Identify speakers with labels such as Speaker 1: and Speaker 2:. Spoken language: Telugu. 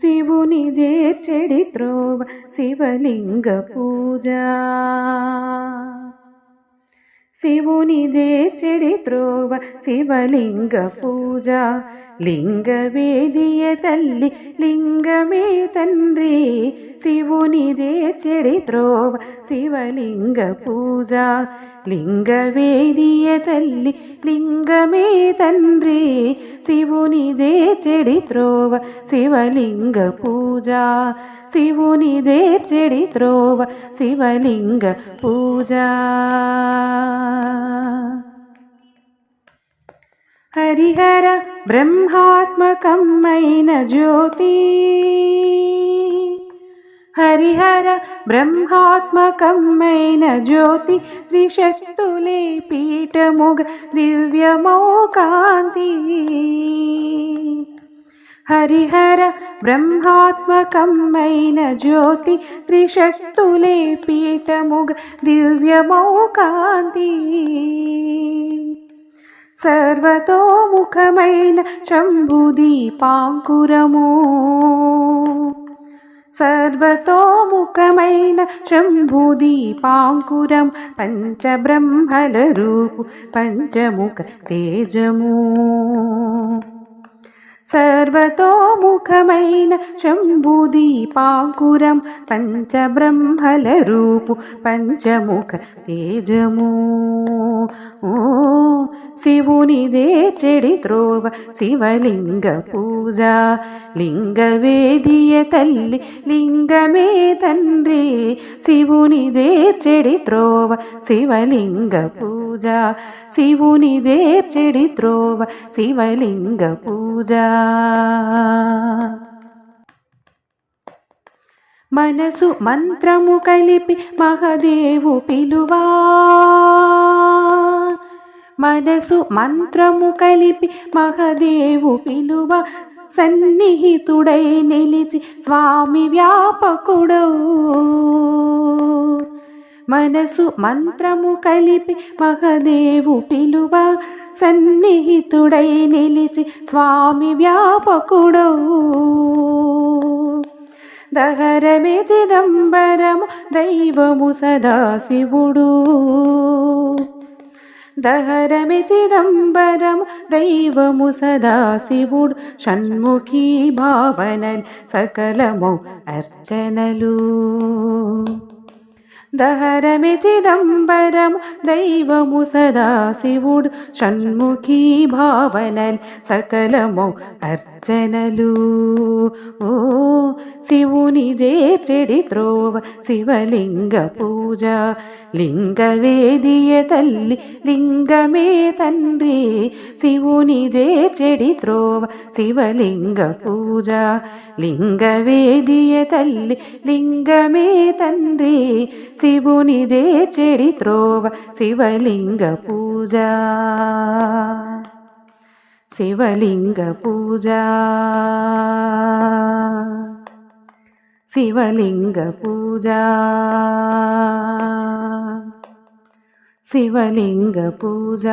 Speaker 1: శివుని చేర్చెడి త్రోవ శివలింగ పూజ. శివుని చేర్చెడి త్రోవ శివలింగ పూజ. లింగవేదియ తల్లి లింగమే తండ్రి. శివుని చేర్చెడి త్రోవ శివలింగ పూజ. లింగవేదియ తల్లి లింగమే తండ్రి. శివుని చేర్చెడి త్రోవ శివలింగ పూజ. శివుని చేర్చెడి త్రోవ శివలింగ పూజ. హరిహర బ్రహ్మాత్మకమైన జ్యోతి. హరిహర బ్రహ్మాత్మకమైన జ్యోతి. త్రిశక్తులే పీఠముగ దివ్యమౌ కాంతి. హరిహర బ్రహ్మాత్మకమైన జ్యోతి త్రిశక్తులే పీఠముగ దివ్యమౌకాంతి. సర్వతోముఖమైన శంభుదీపాంకురము. సర్వతోముఖమైన శంభుదీపాంకురం పంచబ్రహ్మల రూపు పంచముఖ తేజము. సర్వతోముఖమైన శంభుదీపాంకురం పంచబ్రహ్మల రూపు పంచముఖ తేజము. ఓ శివుని చేర్చెడి త్రోవ శివలింగ పూజ. లింగ వేదియ తల్లి లింగమే తండ్రి. శివుని చేర్చెడి త్రోవ శివలింగ పూజ. శివుని చేర్చెడి త్రోవ శివలింగ పూజ. మనసు మంత్రము కలిపి మహదేవు పిలువా. మనసు మంత్రము కలిపి మహదేవు పిలువ. సన్నిహితుడై నిలిచి స్వామి వ్యాపకుడవు. మనసు మంత్రము కలిపి మహదేవు పిలువ సన్నిహితుడై నిలిచి స్వామి వ్యాపకుడవు దహరమే చిదంబరము దైవము సదాశివుడు దహరమే చిదంబరము దైవము సదాశివుడు షణ్ముఖీ భావనలు సకలము అర్చనలు దహరమే చిదంబరము దైవము సదాశివుడు షణ్ముఖీ భావనలు సకలము అర్చనలు ఓ శివుని చేర్చెడి త్రోవ శివలింగ పూజ లింగవేదియ తల్లి లింగమే తండ్రి శివుని చేర్చెడి త్రోవ శివలింగ పూజ లింగవేదియ తల్లి లింగమే తండ్రి శివుని చేర్చెడి త్రోవ శివలింగ పూజ. శివలింగ పూజ. శివలింగ పూజ. శివలింగ పూజ.